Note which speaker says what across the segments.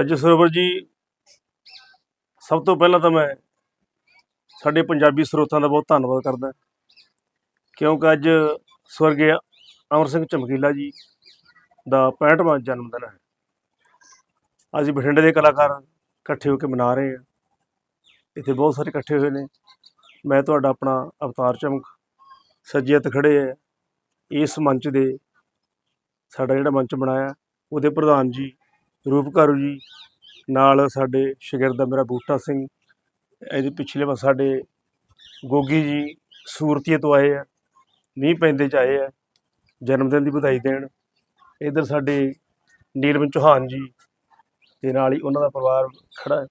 Speaker 1: ਅੱਜ ਸਰਵਰ ਜੀ, ਸਭ ਤੋਂ ਪਹਿਲਾਂ ਤਾਂ ਮੈਂ ਸਾਡੇ ਪੰਜਾਬੀ ਸਰੋਤਾਂ ਦਾ ਬਹੁਤ ਧੰਨਵਾਦ ਕਰਦਾ। ਕਿਉਂਕਿ ਅੱਜ ਸਵਰਗੀ ਅਮਰ ਸਿੰਘ ਚਮਕੀਲਾ ਜੀ ਦਾ 65ਵਾਂ ਜਨਮ ਦਿਨ ਹੈ। ਅਸੀਂ ਬਠਿੰਡੇ ਦੇ ਕਲਾਕਾਰ ਇਕੱਠੇ ਹੋ ਕੇ ਮਨਾ ਰਹੇ ਹਾਂ। ਇੱਥੇ ਬਹੁਤ ਸਾਰੇ ਇਕੱਠੇ ਹੋਏ ਨੇ। ਮੈਂ ਤੁਹਾਡਾ ਆਪਣਾ ਅਵਤਾਰ ਚਮਕ, ਸੱਜੇ ਹੱਥ ਖੜੇ ਹੈ। ਇਸ ਮੰਚ ਦੇ ਸਾਡਾ ਜਿਹੜਾ ਮੰਚ ਬਣਾਇਆ, ਉਹਦੇ ਪ੍ਰਧਾਨ ਜੀ ਰੂਪਕਾਰੂ ਜੀ, ਨਾਲ ਸਾਡੇ ਸ਼ਾਗਿਰਦ ਮੇਰਾ ਬੂਟਾ ਸਿੰਘ, ਇਹਦੇ ਪਿਛਲੇ ਵਾਰ ਸਾਡੇ ਗੋਗੀ ਜੀ ਸੂਰਤੀਏ ਤੋਂ ਆਏ ਆ, ਮੀਂਹ ਪੈਂਦੇ ਚ ਆਏ ਆ, ਜਨਮ ਦਿਨ ਦੀ ਵਧਾਈ ਦੇਣ। ਇਧਰ ਸਾਡੇ ਨੀਲਮ ਚੌਹਾਨ ਜੀ ਤੇ ਨਾਲ ਹੀ ਉਹਨਾਂ ਦਾ ਪਰਿਵਾਰ ਖੜਾ ਹੈ।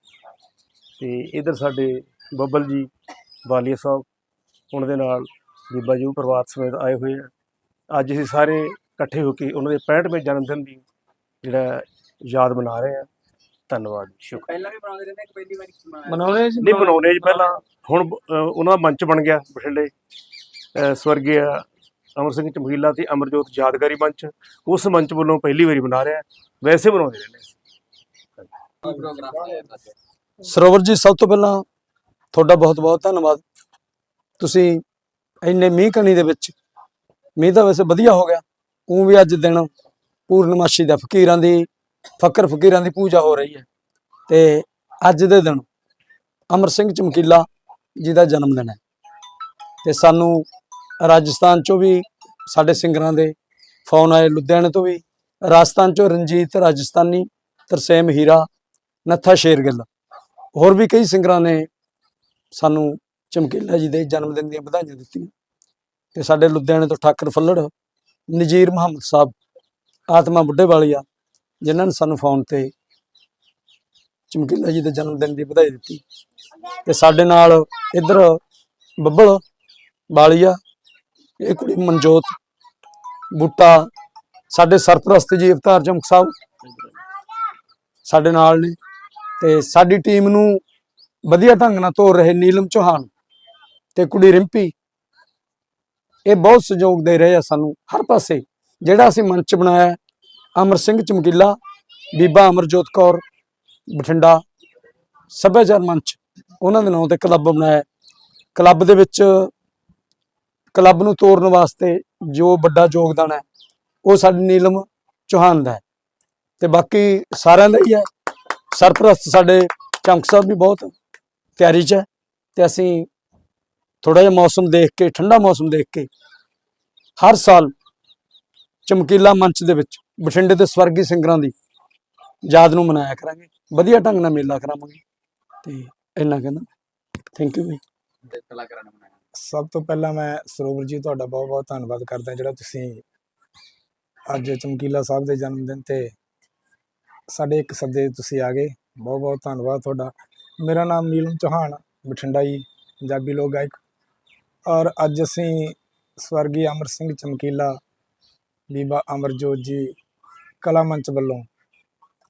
Speaker 1: ਤੇ ਇਧਰ ਸਾਡੇ ਬੱਬਲ ਜੀ, ਵਾਲੀਆ ਸਾਹਿਬ, ਉਹਨਾਂ ਦੇ ਨਾਲ ਬੀਬਾ ਜੀ ਪਰਿਵਾਰ ਸਮੇਤ ਆਏ ਹੋਏ ਆ। ਅੱਜ ਅਸੀਂ ਸਾਰੇ ਇਕੱਠੇ ਹੋ ਕੇ ਉਹਨਾਂ ਦੇ 65ਵੇਂ ਜਨਮ ਦਿਨ ਦੀ ਜਿਹੜਾ ਯਾਦ ਮਨਾ ਰਹੇ ਆ। ਧੰਨਵਾਦ ਜੀ, ਸ਼ੁਕਰ।
Speaker 2: ਪਹਿਲਾਂ ਵੀ ਬਣਾਉਂਦੇ ਰਹਿੰਦੇ ਕਿ ਪਹਿਲੀ ਵਾਰੀ ਬਣਾਇਆ?
Speaker 3: ਮਨਾਉਣੇ ਸੀ
Speaker 1: ਨਹੀਂ ਬਣਾਉਣੇ ਜੀ ਪਹਿਲਾਂ। ਹੁਣ ਅ, ਉਹਨਾਂ ਦਾ ਮੰਚ ਬਣ ਗਿਆ ਬਠਿੰਡੇ। ਅ, ਸਵਰਗੀ ਅਮਰ ਸਿੰਘ ਚਮਕੀਲਾ ਤੇ ਅਮਰਜੋਤ ਯਾਦਗਾਰੀ ਮੰਚ। ਉਸ ਮੰਚ ਵੱਲੋਂ ਪਹਿਲੀ ਵਾਰੀ ਬਣਾ ਰਿਹਾ ਵੈਸੇ ਬਣਾਉਂਦੇ ਰਹਿੰਦੇ ਸੀ।
Speaker 2: ਪ੍ਰੋਗਰਾਮ?
Speaker 3: ਸਰੋਵਰ ਜੀ ਸਭ ਤੋਂ ਪਹਿਲਾਂ ਤੁਹਾਡਾ ਬਹੁਤ ਬਹੁਤ ਧੰਨਵਾਦ। ਤੁਸੀਂ ਇੰਨੇ ਮੀਂਹ ਕਣੀ ਦੇ ਵਿੱਚ ਮੀਂਹ ਤਾਂ ਵੈਸੇ ਵਧੀਆ ਹੋ ਗਿਆ। ਉਹ ਵੀ ਅੱਜ ਦਿਨ ਪੂਰਨਮਾਸ਼ੀ ਦਾ ਫਕੀਰਾਂ ਦੀ ਫਕਰ ਫਕੀਰਾਂ ਦੀ ਪੂਜਾ ਹੋ ਰਹੀ ਹੈ। ਤੇ ਅੱਜ ਦੇ ਦਿਨ ਅਮਰ ਸਿੰਘ ਚਮਕੀਲਾ ਜੀ ਦਾ ਜਨਮ ਦਿਨ ਹੈ। ਤੇ ਸਾਨੂੰ ਰਾਜਸਥਾਨ ਚੋਂ ਵੀ ਸਾਡੇ ਸਿੰਗਰਾਂ ਦੇ ਫੋਨ ਆਏ, ਲੁਧਿਆਣੇ ਤੋਂ ਵੀ, ਰਾਜਸਥਾਨ ਚੋਂ ਰਣਜੀਤ ਰਾਜਸਥਾਨੀ, ਤਰਸੇਮ ਹੀਰਾ, ਨੱਥਾ ਸ਼ੇਰਗਿੱਲ, ਹੋਰ ਵੀ ਕਈ ਸਿੰਗਰਾਂ ਨੇ ਸਾਨੂੰ ਚਮਕੀਲਾ ਜੀ ਦੇ ਜਨਮ ਦਿਨ ਦੀਆਂ ਵਧਾਈਆਂ ਦਿੱਤੀਆਂ। ਤੇ ਸਾਡੇ ਲੁਧਿਆਣੇ ਤੋਂ ਠਾਕਰ ਫੱਲੜ, ਨਜੀਰ ਮੁਹੰਮਦ ਸਾਹਿਬ, ਆਤਮਾ ਬੁੱਢੇ ਵਾਲੀਆ ਜਿਨ੍ਹਾਂ ਨੇ ਸਾਨੂੰ ਫੋਨ ਤੇ ਚਮਕੀਲਾ ਜੀ ਦੇ ਜਨਮ ਦਿਨ ਦੀ ਵਧਾਈ ਦਿੱਤੀ ਤੇ ਸਾਡੇ ਨਾਲ ਇੱਧਰ ਬੱਬਲ ਬਾਲੀਆ, ਇਹ ਕੁੜੀ ਮਨਜੋਤ ਬੁੱਟਾ, ਸਾਡੇ ਸਰਪ੍ਰਸਤ ਜੀ ਅਵਤਾਰ ਚਮਕ ਸਾਹਿਬ ਸਾਡੇ ਨਾਲ ਨੇ ਤੇ ਸਾਡੀ ਟੀਮ ਨੂੰ ਵਧੀਆ ਢੰਗ ਨਾਲ ਤੋਰ ਰਹੇ ਨੀਲਮ ਚੌਹਾਨ ਤੇ ਕੁੜੀ ਰਿੰਪੀ। ਇਹ ਬਹੁਤ ਸਹਿਯੋਗ ਦੇ ਰਹੇ ਆ ਸਾਨੂੰ, ਹਰ ਪਾਸੇ। ਜਿਹੜਾ ਅਸੀਂ ਮੰਚ ਬਣਾਇਆ ਅਮਰ ਸਿੰਘ ਚਮਕੀਲਾ, ਬੀਬਾ ਅਮਰਜੋਤ ਕੌਰ ਬਠਿੰਡਾ, ਸੱਭਿਆਚਾਰ ਮੰਚ, ਉਹਨਾਂ ਦੇ ਨਾਂ ਤੇ ਕਲੱਬ ਬਣਾਇਆ। ਕਲੱਬ ਦੇ ਵਿੱਚ ਕਲੱਬ ਨੂੰ ਤੋਰਨ ਵਾਸਤੇ ਜੋ ਵੱਡਾ ਯੋਗਦਾਨ ਹੈ, ਉਹ ਸਾਡੇ ਨੀਲਮ ਚੌਹਾਨ ਦਾ ਹੈ। ਤੇ ਬਾਕੀ ਸਾਰਿਆਂ ਦਾ ਹੀ ਹੈ। ਸਰਪ੍ਰਸਤ ਸਾਡੇ ਚਮਕ ਸਾਹਿਬ ਵੀ ਬਹੁਤ ਤਿਆਰੀ 'ਚ ਹੈ ਤੇ ਅਸੀਂ ਥੋੜਾ ਜਿਹਾ ਮੌਸਮ ਦੇਖ ਕੇ, ਠੰਡਾ ਮੌਸਮ ਦੇਖ ਕੇ ਹਰ ਸਾਲ ਚਮਕੀਲਾ ਮੰਚ ਦੇ ਵਿੱਚ ਬਠਿੰਡੇ ਦੇ ਸਵਰਗੀ ਸਿੰਗਰਾਂ ਦੀ ਯਾਦ ਨੂੰ ਮਨਾਇਆ ਕਰਾਂਗੇ। ਵਧੀਆ ਢੰਗ ਨਾਲ ਮੇਲਾ ਕਰਾਵਾਂਗੇ। ਤੇ ਇੰਨਾ ਕਹਿੰਦਾ ਥੈਂਕ ਯੂ
Speaker 2: ਤੇ ਕਲਾਕਾਰਾਂ ਨੇ ਬਣਾਇਆ
Speaker 4: ਸਭ ਤੋਂ ਪਹਿਲਾਂ ਮੈਂ ਸਰੋਵਰ ਜੀ ਤੁਹਾਡਾ ਬਹੁਤ ਬਹੁਤ ਧੰਨਵਾਦ ਕਰਦਾ ਜਿਹੜਾ ਤੁਸੀਂ ਅੱਜ ਚਮਕੀਲਾ ਸਾਹਿਬ ਦੇ ਜਨਮ ਦਿਨ ਤੇ ਸਾਡੇ ਇੱਕ ਸੱਦੇ ਤੁਸੀਂ ਆ ਗਏ। ਬਹੁਤ ਬਹੁਤ ਧੰਨਵਾਦ ਤੁਹਾਡਾ। ਮੇਰਾ ਨਾਮ ਨੀਲਮ ਚੌਹਾਨ ਬਠਿੰਡਾ ਜੀ ਪੰਜਾਬੀ ਲੋਕ ਗਾਇਕ। ਔਰ ਅੱਜ ਅਸੀਂ ਸਵਰਗੀ ਅਮਰ ਸਿੰਘ ਚਮਕੀਲਾ ਬੀਬਾ ਅਮਰਜੋਤ ਜੀ ਕਲਾ ਮੰਚ ਵੱਲੋਂ,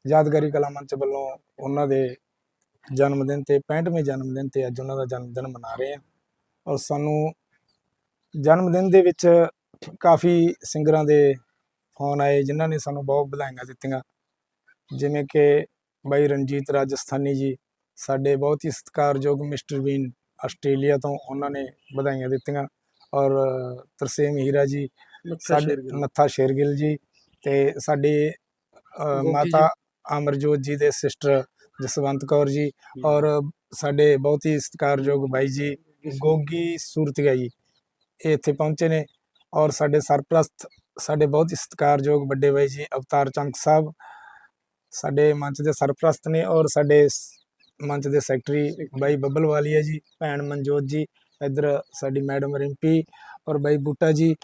Speaker 4: ਯਾਦਗਾਰੀ ਕਲਾ ਮੰਚ ਵੱਲੋਂ ਉਹਨਾਂ ਦੇ ਜਨਮ ਦਿਨ ਤੇ 65ਵੇਂ ਜਨਮ ਦਿਨ ਤੇ ਅੱਜ ਉਹਨਾਂ ਦਾ ਜਨਮ ਦਿਨ ਮਨਾ ਰਹੇ ਹਾਂ। ਔਰ ਸਾਨੂੰ ਜਨਮ ਦਿਨ ਦੇ ਵਿੱਚ ਕਾਫੀ ਸਿੰਗਰਾਂ ਦੇ ਫੋਨ ਆਏ, ਜਿਨ੍ਹਾਂ ਨੇ ਸਾਨੂੰ ਬਹੁਤ ਵਧਾਈਆਂ ਦਿੱਤੀਆਂ। ਜਿਵੇਂ ਕਿ ਬਾਈ ਰਣਜੀਤ ਰਾਜਸਥਾਨੀ ਜੀ, ਸਾਡੇ ਬਹੁਤ ਹੀ ਸਤਿਕਾਰਯੋਗ ਮਿਸਟਰ ਬੀਨ ਆਸਟ੍ਰੇਲੀਆ ਤੋਂ ਉਹਨਾਂ ਨੇ ਵਧਾਈਆਂ ਦਿੱਤੀਆਂ। ਔਰ ਤਰਸੇਮ ਹੀਰਾ ਜੀ ਸਾਡੇ ਨੱਥਾ ਸ਼ੇਰਗਿੱਲ ਜੀ ਤੇ ਸਾਡੇ ਮਾਤਾ ਅਮਰਜੋਤ ਜੀ ਦੇ ਸਿਸਟਰ ਜਸਵੰਤ ਕੌਰ ਜੀ ਔਰ ਸਾਡੇ ਬਹੁਤ ਹੀ ਸਤਿਕਾਰਯੋਗ ਬਾਈ ਜੀ ਗੋਗੀ ਸੂਰਤੀਆ ਜੀ ਇਹ ਇੱਥੇ ਪਹੁੰਚੇ ਨੇ ਔਰ ਸਾਡੇ ਸਰਪ੍ਰਸਤ ਸਾਡੇ ਬਹੁਤ ਹੀ ਸਤਿਕਾਰਯੋਗ ਵੱਡੇ ਬਾਈ ਜੀ ਅਵਤਾਰ ਚੰਕ ਸਾਹਿਬ ਸਾਡੇ ਮੰਚ ਦੇ ਸਰਪ੍ਰਸਤ ਨੇ ਔਰ ਸਾਡੇ ਮੰਚ ਦੇ ਸੈਕਟਰੀ। ਬਾਈ ਬੱਬਲ ਵਾਲੀਆ ਜੀ ਭੈਣ ਮਨਜੋਤ ਜੀ ਇੱਧਰ ਸਾਡੀ ਮੈਡਮ ਰਿੰਪੀ ਔਰ ਬਾਈ ਬੂਟਾ ਜੀ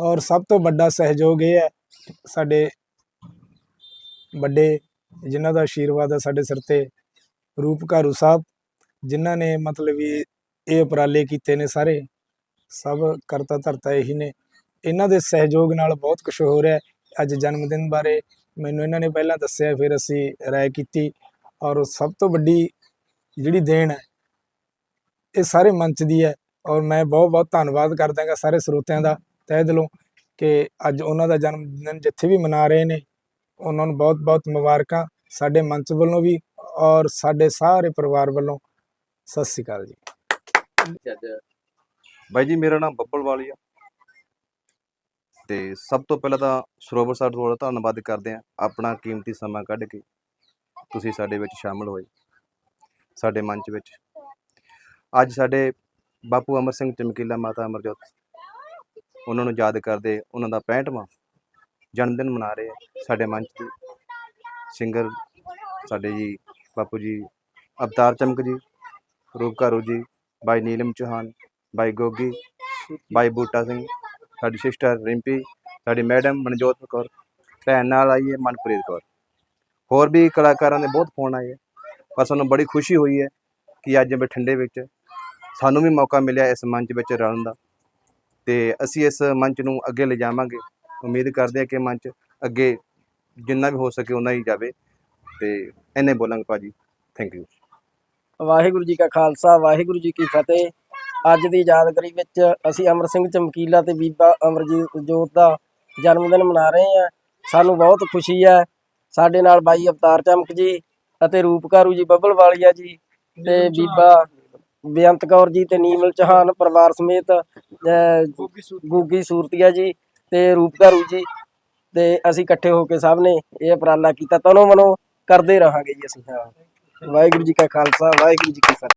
Speaker 4: ਔਰ ਸਭ ਤੋਂ ਵੱਡਾ ਸਹਿਯੋਗ ਇਹ ਹੈ ਸਾਡੇ ਵੱਡੇ, ਜਿਨ੍ਹਾਂ ਦਾ ਆਸ਼ੀਰਵਾਦ ਹੈ ਸਾਡੇ ਸਿਰ ਤੇ ਰੂਪਕਾਰੂ ਸਾਹਿਬ, ਜਿਨ੍ਹਾਂ ਨੇ ਮਤਲਬ ਵੀ ਇਹ ਉਪਰਾਲੇ ਕੀਤੇ ਨੇ ਸਾਰੇ, ਸਭ ਕਰਤਾ ਧਰਤਾ ਇਹੀ ਨੇ। ਇਹਨਾਂ ਦੇ ਸਹਿਯੋਗ ਨਾਲ ਬਹੁਤ ਕੁਝ ਹੋ ਰਿਹਾ ਹੈ। ਅੱਜ ਜਨਮ ਦਿਨ ਬਾਰੇ ਮੈਨੂੰ ਇਹਨਾਂ ਨੇ ਪਹਿਲਾਂ ਦੱਸਿਆ, ਫਿਰ ਅਸੀਂ ਰਾਏ ਕੀਤੀ ਔਰ ਸਭ ਤੋਂ ਵੱਡੀ ਜਿਹੜੀ ਦੇਣ ਹੈ, ਇਹ ਸਾਰੇ ਮੰਚ ਦੀ ਹੈ। ਔਰ ਮੈਂ ਬਹੁਤ ਬਹੁਤ ਧੰਨਵਾਦ ਕਰਦਾਗਾ ਸਾਰੇ ਸਰੋਤਿਆਂ ਦਾ। ਤਹਿ ਦਿਲੋਂ ਕਿ ਅੱਜ ਉਹਨਾਂ ਦਾ ਜਨਮ ਦਿਨ ਜਿੱਥੇ ਵੀ ਮਨਾ ਰਹੇ ਨੇ, ਉਹਨਾਂ ਨੂੰ ਬਹੁਤ ਬਹੁਤ ਮੁਬਾਰਕਾਂ ਸਾਡੇ ਮੰਚ ਵੱਲੋਂ ਵੀ ਔਰ ਸਾਡੇ ਸਾਰੇ ਪਰਿਵਾਰ ਵੱਲੋਂ। ਸਤਿ ਸ੍ਰੀ ਅਕਾਲ ਜੀ।
Speaker 5: ਬਾਈ ਜੀ, ਮੇਰਾ ਨਾਮ ਬੱਬਲ ਵਾਲੀ ਆ। ਤੇ ਸਭ ਤੋਂ ਪਹਿਲਾਂ ਤਾਂ ਸਰੋਵਰ ਸਾਹਿਬ ਤੁਹਾਡਾ ਧੰਨਵਾਦ ਕਰਦੇ ਆ ਆਪਣਾ ਕੀਮਤੀ ਸਮਾਂ ਕੱਢ ਕੇ ਤੁਸੀਂ ਸਾਡੇ ਵਿੱਚ ਸ਼ਾਮਲ ਹੋਏ, ਸਾਡੇ ਮੰਚ ਵਿੱਚ। ਅੱਜ ਸਾਡੇ ਬਾਪੂ ਅਮਰ ਸਿੰਘ ਚਮਕੀਲਾ ਮਾਤਾ ਅਮਰਜੋਤ ਉਹਨਾਂ ਨੂੰ ਯਾਦ ਕਰਦੇ, ਉਹਨਾਂ ਦਾ 65ਵਾਂ ਜਨਮ ਦਿਨ ਮਨਾ ਰਹੇ ਆ ਸਾਡੇ ਮੰਚ ਤੇ ਸਿੰਗਰ ਸਾਡੇ ਜੀ, ਬਾਪੂ ਜੀ, ਅਵਤਾਰ ਚਮਕ ਜੀ ਰੂਪਕਾਰੂ ਜੀ ਬਾਈ ਨੀਲਮ ਚੌਹਾਨ, ਬਾਈ ਗੋਗੀ, ਬਾਈ ਬੂਟਾ ਸਿੰਘ, ਸਾਡੀ ਸਿਸਟਰ ਰਿੰਪੀ, ਸਾਡੀ ਮੈਡਮ ਮਨਜੋਤ ਕੌਰ, ਭੈਣ ਨਾਲ ਆਈ ਹੈ ਮਨਪ੍ਰੀਤ ਕੌਰ। ਹੋਰ ਵੀ ਕਲਾਕਾਰਾਂ ਦੇ ਬਹੁਤ ਫੋਨ ਆਏ ਪਰ ਸਾਨੂੰ ਬੜੀ ਖੁਸ਼ੀ ਹੋਈ ਹੈ ਕਿ ਅੱਜ ਬਠਿੰਡੇ ਵਿੱਚ ਸਾਨੂੰ ਵੀ ਮੌਕਾ ਮਿਲਿਆ ਇਸ ਮੰਚ ਵਿੱਚ ਰਲਣ ਦਾ। ਤੇ ਅਸੀਂ ਇਸ ਮੰਚ ਨੂੰ ਅੱਗੇ ਲਿਜਾਵਾਂਗੇ। ਉਮੀਦ ਕਰਦੇ ਹਾਂ ਕਿ ਮੰਚ ਅੱਗੇ ਜਿੰਨਾ ਵੀ ਹੋ ਸਕੇ ਉਨਾ ਹੀ ਜਾਵੇ। ਤੇ ਇੰਨੇ ਬੋਲਾਂਗੇ ਭਾਜੀ। ਥੈਂਕ ਯੂ
Speaker 6: ਵਾਹਿਗੁਰੂ ਜੀ ਕਾ ਖਾਲਸਾ, ਵਾਹਿਗੁਰੂ ਜੀ ਕੀ ਫਤਿਹ। ਅੱਜ ਦੀ ਯਾਦਗਾਰੀ ਵਿੱਚ ਅਸੀਂ ਅਮਰ ਸਿੰਘ ਚਮਕੀਲਾ ਤੇ ਬੀਬਾ ਅਮਰਜੀਤ ਜੋਤ ਦਾ ਜਨਮ ਦਿਨ ਮਨਾ ਰਹੇ ਹਾਂ। ਸਾਨੂੰ ਬਹੁਤ ਖੁਸ਼ੀ ਹੈ। ਸਾਡੇ ਨਾਲ ਬਾਈ ਅਵਤਾਰ ਚਮਕ ਜੀ ਅਤੇ ਰੂਪਕਾਰੂ ਜੀ ਬੱਬਲ ਵਾਲੀਆ ਜੀ ਤੇ ਬੀਬਾ ਬੇਅੰਤ ਕੌਰ ਜੀ ਤੇ ਨੀਮਲ ਚੌਹਾਨ ਪਰਿਵਾਰ ਸਮੇਤ ਗੁੱਗੀ ਸੂਰਤੀਆ। ਜੀ ਤੇ ਰੂਪਕਾਰੂ ਜੀ ਤੇ ਅਸੀਂ ਇਕੱਠੇ ਹੋ ਕੇ ਸਭ ਨੇ ਇਹ ਉਪਰਾਲਾ ਕੀਤਾ। ਤਨੋ ਮਨੋ ਕਰਦੇ ਰਹਾਂਗੇ ਜੀ ਅਸੀਂ ਹਾਂ। ਵਾਹਿਗੁਰੂ ਜੀ ਕਾ ਖਾਲਸਾ ਵਾਹਿਗੁਰੂ ਜੀ ਕੀ ਫਤਿਹ।